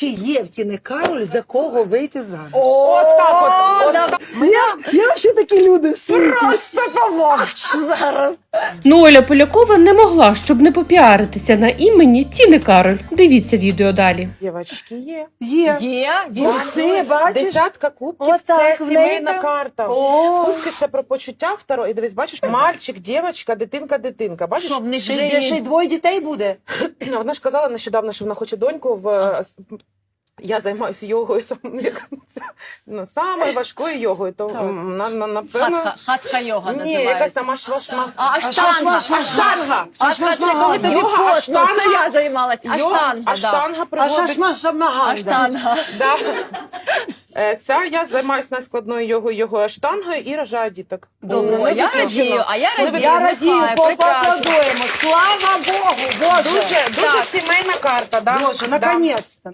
Чи є в Тіни Кароль за кого вийти заміж? О, так от. Я, я ще такі люди в світі. Просто помовч зараз. Ну, Оля Полякова не могла, щоб не попіаритися на імені Тіни Кароль. Дивіться відео далі. Дівчатки є. Є. Є, Ось ти бачиш? Десятка кубків, Отак, це в сімейна там. карта. О, Кубки це про почуття второ. І дивись, бачиш, мальчик, дівчинка, дитинка, дитинка. Бачиш, Щоб не ще, й- ще й двоє дітей буде. вона ж казала нещодавно, що вона хоче доньку в. Я займаюся йогою, там як це, ну, саме важкою йогою. То Так. на, на, напевно. Хатха, йога Ні, називається. якась там. А, аштанга. Аштанга. Аштанга, це коли тобі Йога, потно, аштанга. це я займалась. Йога, Аштанга, да. аштанга А приводить. шашма шамаганда. Аштанга. Да. Е, Ця я займаюся найскладною йогою, йогою аштангою і рожаю діток. Добре, Ну, О, ну, я це радію, а я Ну, радію. Я радію, прекрасно. поаплодуємо. Слава Богу, Боже. Дуже, дуже сімейна карта, да? Боже, Да. наконец-то.